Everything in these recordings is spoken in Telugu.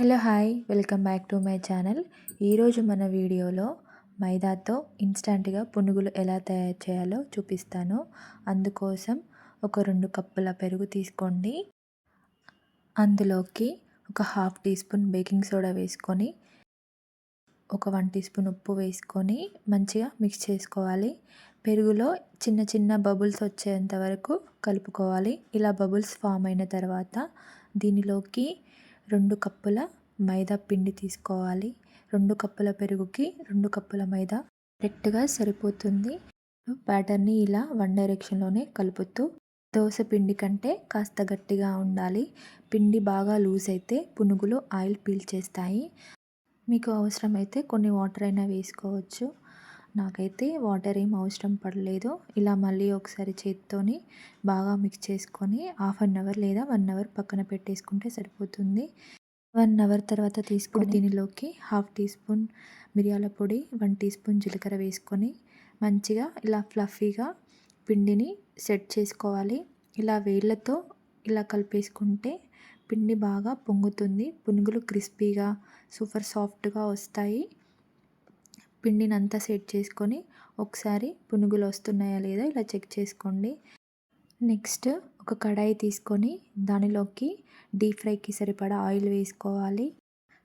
Hello hi welcome back to my channel. ఈరోజు మన వీడియోలో మైదాతో ఇన్స్టంట్గా పునుగులు ఎలా తయారు చేయాలో చూపిస్తాను. అందుకోసం ఒక రెండు కప్పుల పెరుగు తీసుకోండి. అందులోకి ఒక half teaspoon baking soda వేసుకొని ఒక వన్ టీ స్పూన్ ఉప్పు వేసుకొని మంచిగా మిక్స్ చేసుకోవాలి. పెరుగులో చిన్న చిన్న బబుల్స్ వచ్చేంత వరకు కలుపుకోవాలి. ఇలా బబుల్స్ ఫామ్ అయిన తర్వాత దీనిలోకి రెండు కప్పుల మైదా పిండి తీసుకోవాలి. రెండు కప్పుల పెరుగుకి రెండు కప్పుల మైదా కరెక్ట్గా సరిపోతుంది. బ్యాటర్ని ఇలా వన్ డైరెక్షన్లోనే కలుపుతూ దోశ పిండి కంటే కాస్త గట్టిగా ఉండాలి. పిండి బాగా లూజ్ అయితే పునుగులు ఆయిల్ పీల్చేస్తాయి మీకు అవసరమైతే కొన్ని వాటర్ అయినా వేసుకోవచ్చు. నాకైతే వాటర్ ఏం అవసరం పడలేదు. ఇలా మళ్ళీ ఒకసారి చేతితోని బాగా మిక్స్ చేసుకొని హాఫ్ అన్ అవర్ లేదా వన్ అవర్ పక్కన పెట్టేసుకుంటే సరిపోతుంది. వన్ అవర్ తర్వాత తీసుకొని దీనిలోకి హాఫ్ టీ స్పూన్ మిరియాల పొడి వన్ టీ స్పూన్ జీలకర్ర వేసుకొని మంచిగా ఇలా ఫ్లఫీగా పిండిని సెట్ చేసుకోవాలి. ఇలా వేళ్ళతో ఇలా కలిపేసుకుంటే పిండి బాగా పొంగుతుంది. పునుగులు క్రిస్పీగా సూపర్ సాఫ్ట్గా వస్తాయి. పిండినంతా సెట్ చేసుకొని ఒకసారి పునుగులు వస్తున్నాయా లేదా ఇలా చెక్ చేసుకోండి. నెక్స్ట్ ఒక కడాయి తీసుకొని దానిలోకి డీప్ ఫ్రైకి సరిపడా ఆయిల్ వేసుకోవాలి.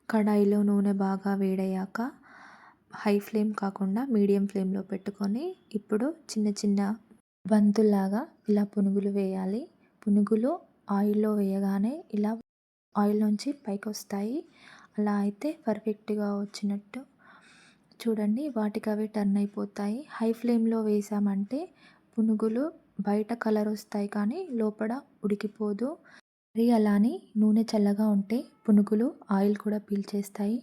కడాయిలో నూనె బాగా వేడయ్యాక హై ఫ్లేమ్ కాకుండా మీడియం ఫ్లేమ్లో పెట్టుకొని ఇప్పుడు చిన్న చిన్న బంతుల్లాగా ఇలా పునుగులు వేయాలి. పునుగులు ఆయిల్లో వేయగానే ఇలా ఆయిల్ నుంచి పైకి వస్తాయి అలా అయితే పర్ఫెక్ట్గా వచ్చినట్టు చూడండి వాటికి అవి టర్న్ అయిపోతాయి. హై ఫ్లేమ్లో వేసామంటే పునుగులు బయట కలర్ వస్తాయి కానీ లోపల ఉడికిపోదు. మరి అలానే నూనె చల్లగా ఉంటే పునుగులు ఆయిల్ కూడా పీల్చేస్తాయి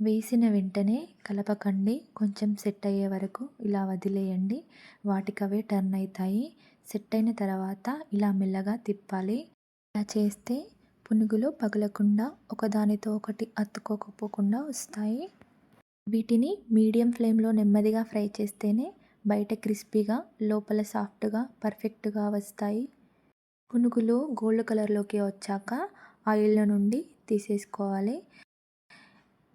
వేసిన వెంటనే కలపకండి కొంచెం సెట్ అయ్యే వరకు ఇలా వదిలేయండి. వాటికి అవే టర్న్ అవుతాయి. సెట్ అయిన తర్వాత ఇలా మెల్లగా తిప్పాలి. ఇలా చేస్తే పునుగులు పగలకుండా ఒకదానితో ఒకటి అతుక్కోకపోకుండా వస్తాయి. వీటిని మీడియం ఫ్లేమ్లో నెమ్మదిగా ఫ్రై చేస్తేనే బయట క్రిస్పీగా లోపల సాఫ్ట్గా పర్ఫెక్ట్గా వస్తాయి. పునుగులు గోల్డ్ కలర్లోకి వచ్చాక ఆయిల్ నుండి తీసేసుకోవాలి.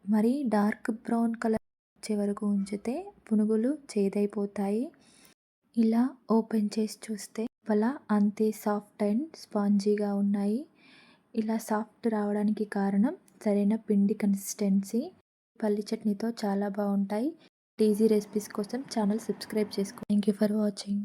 మరి డార్క్ బ్రౌన్ కలర్ వచ్చే వరకు ఉంచితే పునుగులు చేదైపోతాయి. ఇలా ఓపెన్ చేసి చూస్తే వల అంతే సాఫ్ట్ అండ్ స్పాంజీగా ఉన్నాయి. ఇలా సాఫ్ట్ రావడానికి కారణం సరైన పిండి కన్సిస్టెన్సీ పల్లి చట్నీతో చాలా బాగుంటాయి. ఈజీ రెసిపీస్ కోసం ఛానల్ సబ్స్క్రైబ్ చేసుకోండి. Thank you for watching